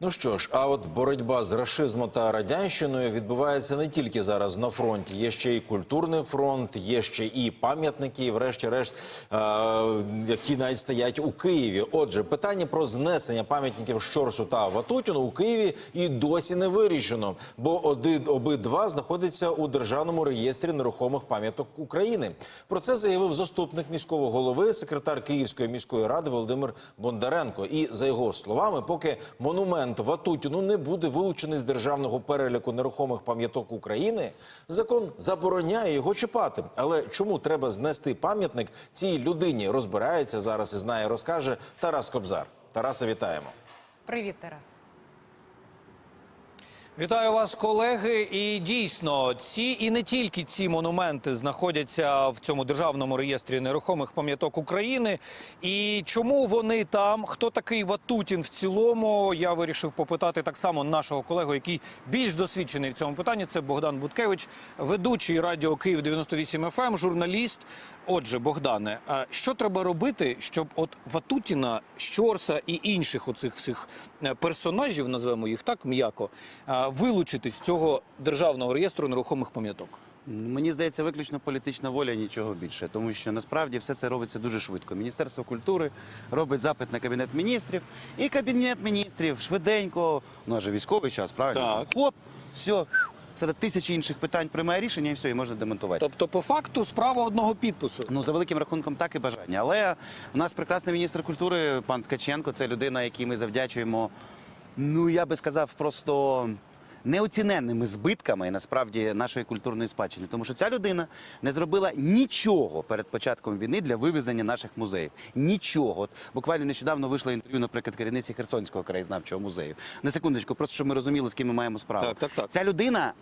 Ну що ж, а от боротьба з рашизмом та радянщиною відбувається не тільки зараз на фронті. Є ще і культурний фронт, є ще і пам'ятники, і врешті-решт, е, які навіть стоять у Києві. Отже, питання про знесення пам'ятників Щорсу та Ватутіну у Києві і досі не вирішено, бо оди, обидва знаходяться у державному реєстрі нерухомих пам'яток України. Про це заявив заступник міського голови, секретар Київської міської ради Володимир Бондаренко. І за його словами, поки монумент Ватутіну не буде вилучений з державного переліку нерухомих пам'яток України, закон забороняє його чіпати. Але чому треба знести пам'ятник цій людині? Розбирається зараз і знає, розкаже Тарас Кобзар. Тараса, вітаємо. Привіт, Тарас. Вітаю вас, колеги. І дійсно, ці і не тільки ці монументи знаходяться в цьому державному реєстрі нерухомих пам'яток України. І чому вони там? Хто такий Ватутін в цілому? Я вирішив попитати так само нашого колегу, який більш досвідчений в цьому питанні. Це Богдан Буткевич, ведучий радіо Київ 98 FM, ем, журналіст. Отже, Богдане, а що треба робити, щоб от Ватутіна, Щорса і інших оцих всіх е, персонажів, назвемо їх так м'яко, вилучити з цього державного реєстру нерухомих пам'яток? Мені здається, виключно політична воля, нічого більше, тому що насправді все це робиться дуже швидко. Міністерство культури робить запит на кабінет міністрів, і кабінет міністрів швиденько, у нас же військовий час, правильно? Так. Хоп, все. Серед тисячі інших питань приймає рішення і все, і можна демонтувати. Тобто, по факту, справа одного підпису. Ну, за великим рахунком, так і бажання. Але у нас прекрасний міністр культури, пан Ткаченко, це людина, якій ми завдячуємо, ну я би сказав, просто. Неоціненними збитками насправді нашої культурної спадщини, тому що ця людина не зробила нічого перед початком війни для вивезення наших музеїв. Нічого. От буквально нещодавно вийшло інтерв'ю, наприклад, керівниці Херсонського краєзнавчого музею. На секундочку, просто щоб ми розуміли, з ким ми маємо справу. Так, так, так. Ця людина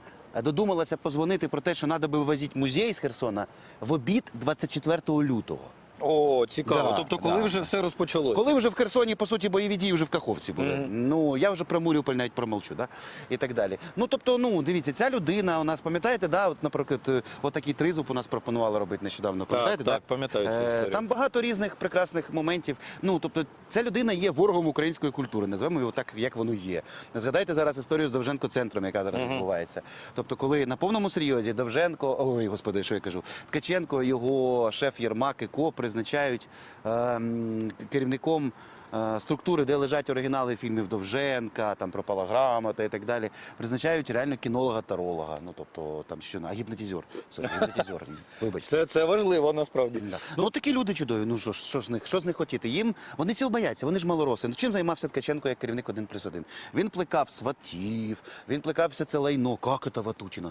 додумалася позвонити про те, що треба би вивозити музей з Херсона в обід 24 лютого. О, цікаво. Да, тобто, коли да. вже все розпочалося? Коли вже в Херсоні, по суті, бойові дії вже в Каховці були. Ну, я вже про Маріуполь навіть промовчу, да? і так далі. Ну, тобто, ну, дивіться, ця людина у нас, пам'ятаєте, да, от, наприклад, е, отакий тризуб у нас пропонували робити нещодавно. Пам'ятаєте, так, да? пам'ятаю цю Е, історію. Там багато різних прекрасних моментів. Ну, тобто, ця людина є ворогом української культури, назвемо його так, як воно є. Згадайте зараз історію з Довженко центром, яка зараз відбувається. Тобто, коли на повному серйозі Довженко, ой, господи, що я кажу, Ткаченко, його шеф Єрмак і Ко призначають ем, керівником. е, Структури, де лежать оригінали фільмів Довженка, там пропала грамота і так далі, призначають реально кінолога-таролога. Ну тобто там що а гіпнотизер. Гіпнотизер. Вибачте. Це, це важливо насправді. Да. Ну, такі люди чудові. Ну що, ж- що з них, що з них хотіти? Їм вони цього бояться. Вони ж малороси. Ну чим займався Ткаченко як керівник 1 плюс 1? Він плекав сватів, він плекав все це лайно. Як це Ватутіна?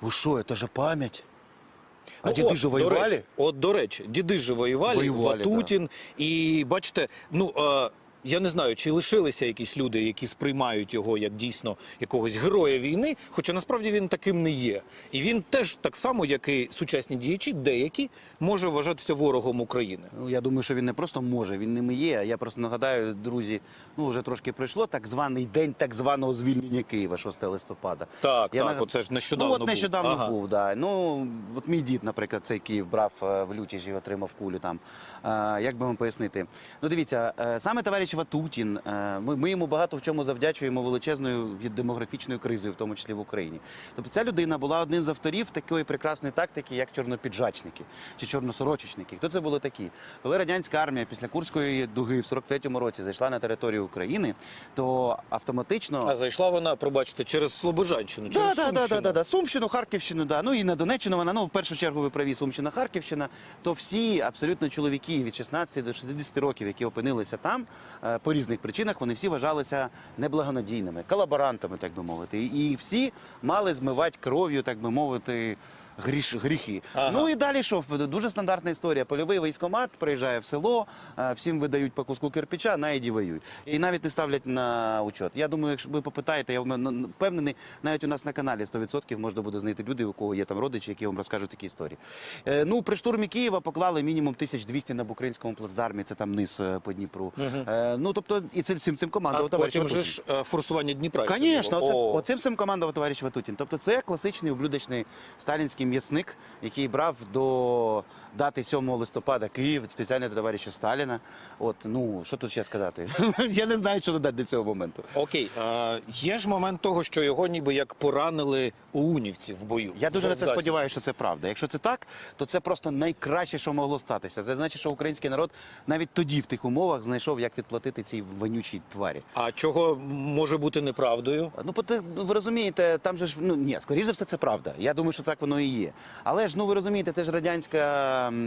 Ви що, це же пам'ять? А Ну, діди от, воювали? До речі, от, до речі, діди ж воювали, Воювали, Ватутін. І бачите, ну. Е, я не знаю, чи лишилися якісь люди, які сприймають його як дійсно якогось героя війни, хоча насправді він таким не є. І він теж так само, як і сучасні діячі, деякі може вважатися ворогом України. Ну, я думаю, що він не просто може, він ними є. Я просто нагадаю, друзі, ну вже трошки пройшло так званий день так званого звільнення Києва, 6 листопада. Так, Я так, нагад- оце ж нещодавно Ну, от був. нещодавно Ага. був, да. Ну, от мій дід, наприклад, цей Київ брав е, в Лютіжі, отримав кулю там. Е, Як би вам пояснити? Ну, дивіться, е, саме товариш Ватутін, е, ми, ми йому багато в чому завдячуємо величезною від демографічною кризою, в тому числі в Україні. Тобто ця людина була одним з авторів такої прекрасної тактики, як чорнопіджачники чи чорносорочечники. Хто це були такі? Коли радянська армія після Курської дуги в 43-му році зайшла на територію України, то автоматично А зайшла вона, пробачте, через Слобожанщину, через Да, да, да, Сумщину. да, да, да. Сумщину, Харківщину, да. Ну і на Донеччину вона, ну в першу чергу ви праві Сумщина, Харківщина, то всі абсолютно чоловіки від 16 до 60 років, які опинилися там по різних причинах, вони всі вважалися неблагонадійними, колаборантами, так би мовити. І всі мали змивати кров'ю, так би мовити. Гріш, гріхи. Ага. Ну і далі що? Дуже стандартна історія. Польовий військомат приїжджає в село, всім видають по куску кирпича, на іді воюють. І навіть не ставлять на учет. Я думаю, якщо ви попитаєте, я впевнений, навіть у нас на каналі 100% можна буде знайти люди, у кого є там родичі, які вам розкажуть такі історії. Е, ну, при штурмі Києва поклали мінімум 1200 на Українському плацдармі, це там низ е, по Дніпру. Е, ну, тобто, і цим, цим, цим командував товариш потім же ж форсування Дніпра. Звісно, оцим всім командував товариш Ватутін. Тобто це класичний ублюдочний сталінський український м'ясник, який брав до дати 7 листопада Київ спеціально для товариша Сталіна. От ну що тут ще сказати? Я не знаю, що додати до цього моменту. Окей, а, є ж момент того, що його ніби як поранили ОУНівці в бою. Я дуже на це сподіваюся, що це правда. Якщо це так, то це просто найкраще, що могло статися. Це значить, що український народ навіть тоді в тих умовах знайшов, як відплатити цій вонючій тварі. А чого може бути неправдою? Ну, ну, ви розумієте, там же ж ну ні, скоріше за все, це правда. Я думаю, що так воно і є. Але ж ну ви розумієте, це ж радянська,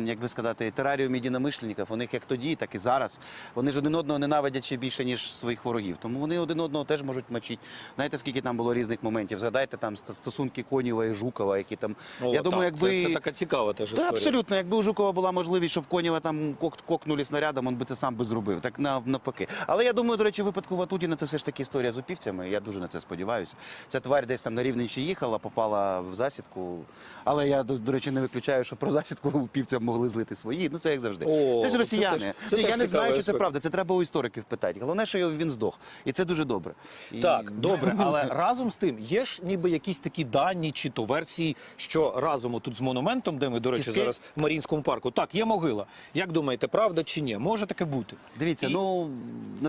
як би сказати, тераріум єдиномишленників. У них як тоді, так і зараз. Вони ж один одного ненавидять ще більше, ніж своїх ворогів. Тому вони один одного теж можуть мочити. Знаєте, скільки там було різних моментів? Згадайте там стосунки Конєва і Жукова, які там. О, я думаю, так, якби це, це така цікава теж Та абсолютно, якби у Жукова була можливість, щоб Конєва там кок- кокнули снарядом, він би це сам би зробив. Так навпаки. Але я думаю, до речі, випадку Ватутіна це все ж таки історія з упівцями. Я дуже на це сподіваюся. Ця тварь десь там на рівничі їхала, попала в засідку. Але я, до, речі, не виключаю, що про засідку упівцям могли злити свої. Ну це як завжди. О, це ж це росіяни. теж- це теж я не знаю, чи це правда. Це треба у істориків питати. Головне, що він здох. І це дуже добре. І- Так, добре, але разом з тим є ж ніби якісь такі дані чи то версії, що разом тут з монументом, де ми, до речі, Кістки? зараз в Марінському парку, так, є могила. Як думаєте, правда чи ні? Може таке бути? Дивіться, І- ну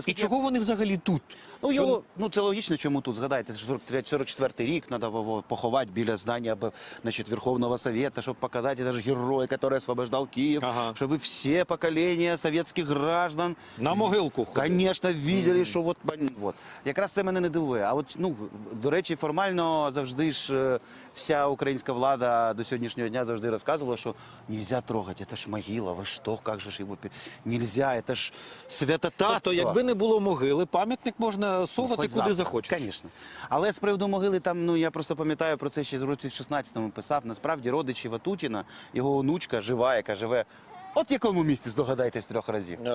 І чого вони взагалі тут? Ну, Чому- його, ну це логічно, чому тут згадайте, це 43 44 рік треба поховати біля здання б- значить, Верховного Совета, щоб показати, це ж герой, який освобождав Київ, Ага. щоб всі покоління совєтських граждан На могилку ходить. Конечно, видели, що от, от. Якраз це мене не дивує. А от, ну, до речі, формально завжди ж е, вся українська влада до сьогоднішнього дня завжди розказувала, що нельзя трогати, це ж могила, ви що, як же ж його, нельзя, це ж святотатство. Тобто, якби не було могили, пам'ятник можна совати Хоч куди захочеш. Звісно. Але з приводу могили, там, ну я просто пам'ятаю про це ще в році 16-му писав. Насправді родичі Ватутіна, його онучка жива, яка живе. От в якому місті здогадайтесь трьох разів. Е,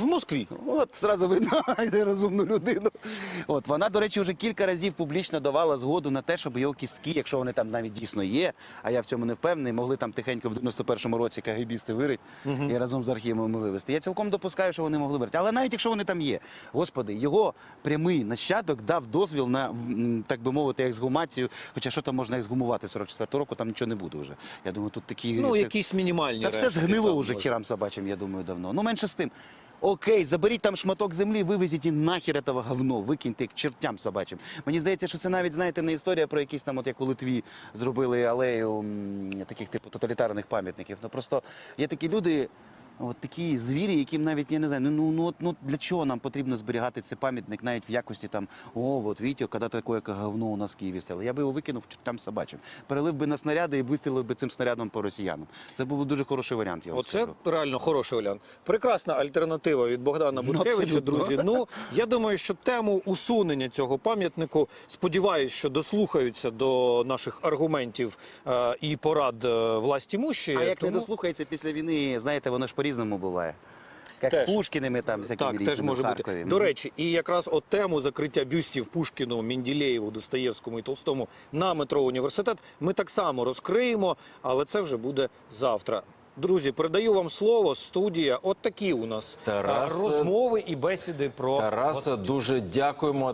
в Москві. От зразу видно нерозумну людину. От вона, до речі, вже кілька разів публічно давала згоду на те, щоб його кістки, якщо вони там навіть дійсно є, а я в цьому не впевнений, могли там тихенько в 91-му році кагібісти вирить і разом з архівами вивезти. Я цілком допускаю, що вони могли вирити. Але навіть якщо вони там є, господи, його прямий нащадок дав дозвіл на так би мовити, ексгумацію. Хоча що там можна ексгумувати 44 року, там нічого не буде вже. Я думаю, тут такі Ну, якісь мінімальні та все згнило уже може. хірам собачим, я думаю, давно. Ну, менше з тим. Окей, заберіть там шматок землі, вивезіть і нахер этого говно, викиньте к чертям собачим. Мені здається, що це навіть, знаєте, не історія про якісь там, от як у Литві зробили алею м, таких типу тоталітарних пам'ятників. Ну просто є такі люди. От такі звірі, яким навіть я не знаю, ну ну ну, от, ну для чого нам потрібно зберігати цей пам'ятник навіть в якості там о, от видите, коли таке говно у нас в Києві стало. Я би його викинув чертям собачим, перелив би на снаряди і вистрілив би цим снарядом по росіянам. Це був дуже хороший варіант. Я вам Оце скажу. реально хороший варіант. Прекрасна альтернатива від Богдана Буткевича, абсолютно. друзі. Ну я думаю, що тему усунення цього пам'ятнику сподіваюсь, що дослухаються до наших аргументів е, і порад е, власті мущі. А як Тому- не дослухається після війни, знаєте, воно ж по-різному буває. Як Теж. з Пушкіними, там, всякими Так, теж може Харкові. бути. До речі, і якраз от тему закриття бюстів Пушкіну, Менділеєву, Достоєвському і Толстому на метро університет ми так само розкриємо, але це вже буде завтра. Друзі, передаю вам слово. Студія. От такі у нас Тарас- розмови і бесіди про Тараса, дуже дякуємо.